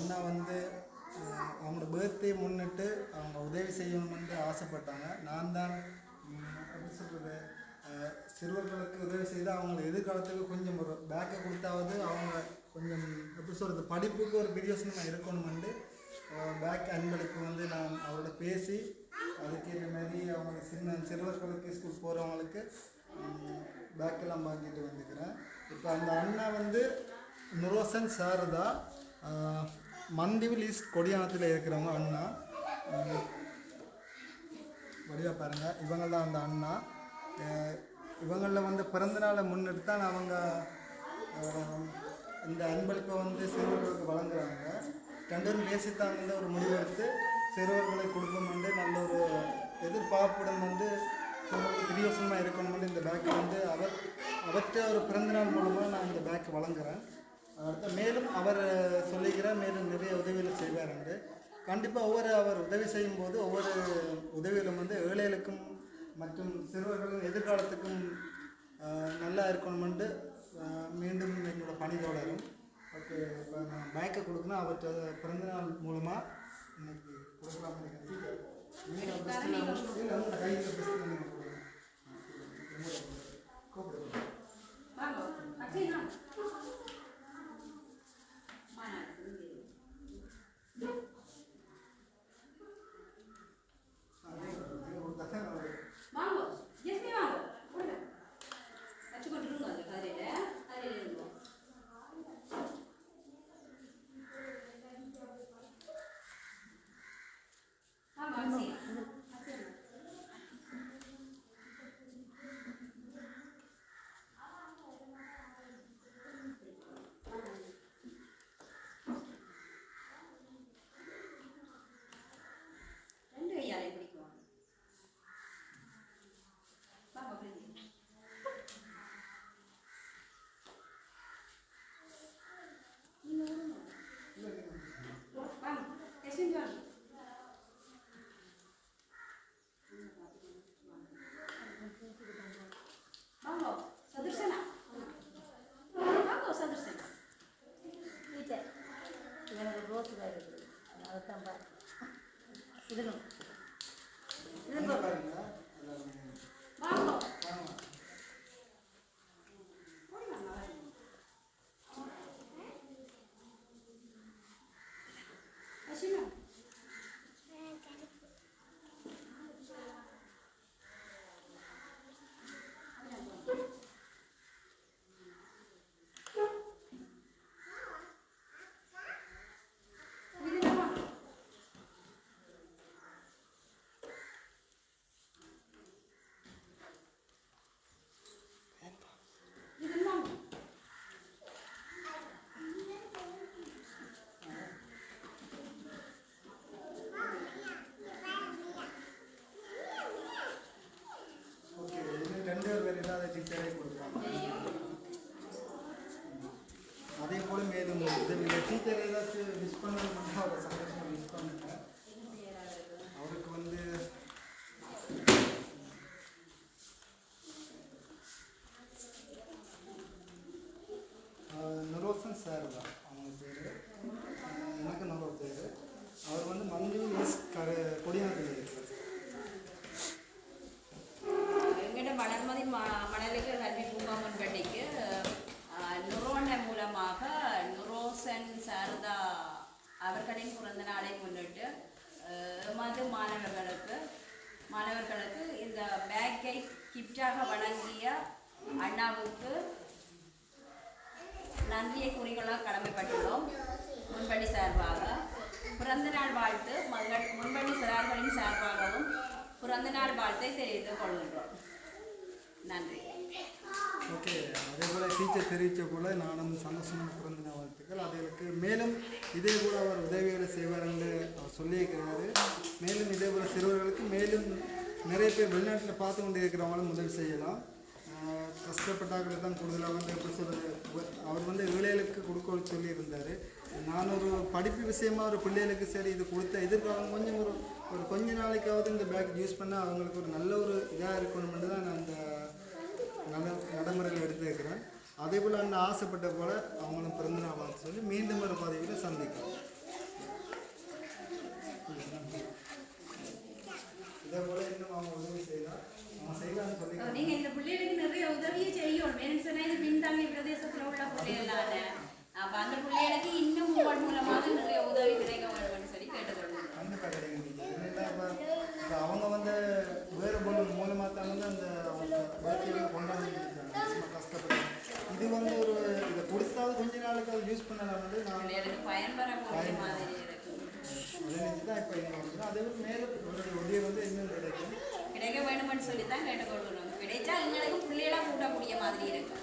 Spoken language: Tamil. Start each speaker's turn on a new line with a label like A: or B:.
A: அண்ணா வந்து அவங்களோட பர்த்டே முன்னிட்டு அவங்க உதவி செய்யணும்னு ஆசைப்பட்டாங்க. நான் தான் எப்படி சொல்கிறது சிறுவர்களுக்கு உதவி செய்து அவங்க எதிர்காலத்துக்கு கொஞ்சம் ஒரு பேக்கை கொடுத்தாவது அவங்க கொஞ்சம் எப்படி சொல்கிறது படிப்புக்கு ஒரு பிரியோசனமாக இருக்கணுமெண்டு பேக் அன்பளிப்பு வந்து நான் அவரோட பேசி அதுக்கேற்ற மாதிரி அவங்க சின்ன சிறுவர்களுக்கு ஸ்கூல் போகிறவங்களுக்கு பேக்கெல்லாம் வாங்கிட்டு வந்துக்கிறேன். இப்போ அந்த அண்ணா வந்து நுரோசன் சாரதா தான். மந்திவில் ஈஸ்ட் கொடியானத்தில் இருக்கிறவங்க அண்ணா. வடிவா பாருங்கள் இவங்க தான் அந்த அண்ணா. இவங்களில் வந்து பிறந்தநாளை முன்னெடுத்து தான் அவங்க இந்த அன்பளிப்பை வந்து சிறுவர்களுக்கு வழங்குறாங்க. ரெண்டு பேரும் பேசித்தான் வந்து ஒரு முடிவெடுத்து சிறுவர்களை கொடுக்கணும் வந்து நல்ல ஒரு எதிர்பார்ப்புடன் வந்து பிரியோசமாக இருக்கணும் இருக்கணும்னு இந்த பேக்கை வந்து அவர் அவற்றை ஒரு பிறந்தநாள் மூலமாக நான் இந்த பேக்கை வழங்குறேன். அடுத்து மேலும் அவர் சொல்லிக்கிறார் மேலும் நிறைய உதவிகள் செய்வார் கண்டிப்பாக ஒவ்வொரு அவர் உதவி செய்யும்போது ஒவ்வொரு உதவிகளும் வந்து ஏழைகளுக்கும் மற்றும் சிறுவர்களின் எதிர்காலத்துக்கும் நல்லா இருக்கணுமென்று மீண்டும் என்னோட பணி தொடரும் ஓகே இப்போ நான் பேக்கை கொடுக்கணும். அவற்றை பிறந்தநாள் மூலமாக இன்னைக்கு கொடுக்கலாம் நினைக்கிறேன்
B: தான் இருக்குது இதுணும்
A: என்ன பாருங்க? எல்லாரும்
C: வாங்க
A: வாங்க
C: ஓடி வாங்க வாங்க அசினா இது வாங்க இது வாங்க
A: ஓகே இன்னும் ரெண்டு பேர் வேறு இல்லாத கொடுப்பாங்க அதே போல் மேலும் உதவியில் டீச்சர் ஏதாச்சும் மிஸ் பண்ண அவரை சந்தோஷமாக மிஸ் பண்ணுங்க அவருக்கு வந்து ஆஹ், நுரோசன் சார் தான் அவங்க பேர் எனக்கு நுரோ பேர் அவர் வந்து மஞ்சு எஸ் கர கொடியானத்தில் இருக்கிறார்
C: எங்கிட்ட வளர்மதி ம மணலுக்கு கல்வி பூங்கா முன்பள்ளிக்கு நுரோன மூலமாக நுரோசன் சாரதா அவர்களின் பிறந்த நாளை முன்னிட்டு அஹ், எமது மாணவர்களுக்கு மாணவர்களுக்கு இந்த பேக்கை கிஃப்டாக வழங்கிய அண்ணாவுக்கு நன்றியை குறிகளால் கடமைப்பட்டுள்ளோம். முன்பணி சார்பாக. பிறந்த நாள் வாழ்த்து மகள் முன்பணி சிறார்களின் சார்பாகவும் பிறந்த நாள் வாழ்த்தை தெரிவித்துக் கொள்கின்றோம். நன்றி.
A: ஓகே அதே போல் டீச்சர் தெரிவித்த போல் நானும் சந்தோஷமான பிறந்த வாழ்த்துக்கள். அதுகளுக்கு மேலும் இதே போல் அவர் உதவிகளை செய்வார் என்று அவர் சொல்லியிருக்கிறாரு. மேலும் இதே போல் சிறுவர்களுக்கு மேலும் நிறைய பேர் வெளிநாட்டில் பார்த்து கொண்டு இருக்கிறவங்களும் உதவி செய்யலாம். ஆஹ் கஷ்டப்பட்டாக்களை தான் கூடுதலாக வந்து எப்படி சொல்கிறது அவர் வந்து ஏழைகளுக்கு கொடுக்க சொல்லியிருந்தார். நான் ஒரு படிப்பு விஷயமா ஒரு பிள்ளைகளுக்கு சரி இது கொடுத்த எதிர்காலம் கொஞ்சம் ஒரு ஒரு கொஞ்ச நாளைக்காவது இந்த பேக் யூஸ் பண்ணால் அவங்களுக்கு ஒரு நல்ல ஒரு இதாக இருக்கணும்னு தான் நான் அந்த நட நடைமுறையில் எடுத்துருக்கிறேன் அதே போல் அண்ணன் ஆசைப்பட்ட போல் அவங்களும் பிறந்தநாள் வாழ்த்து சொல்லி மீண்டும் ஒரு பதவியில் சந்திக்கிறோம் இதே போல இன்னும் அவங்க உதவி செய்தால் நீங்க இந்த பிள்ளைகளுக்கு நிறைய
C: உதவியை செய்யணும். எனக்கு சொன்னா இது பின்தங்கிய பிரதேசத்துல உள்ள பிள்ளைகளால. அந்த பிள்ளைகளுக்கு இன்னும் உங்கள் மூலமாக நிறைய உதவி கிடைக்க வேண்டும்னு சொல்லி
A: கேட்டுக்கொள்ளுங்க
C: கிடைக்க வேணும்னு சொல்லி தான் கேட்டுக்கொள்ளணும் கிடைச்சா எங்களுக்கும் பிள்ளைகளாக கூட்டக்கூடிய மாதிரி
D: இருக்கும்.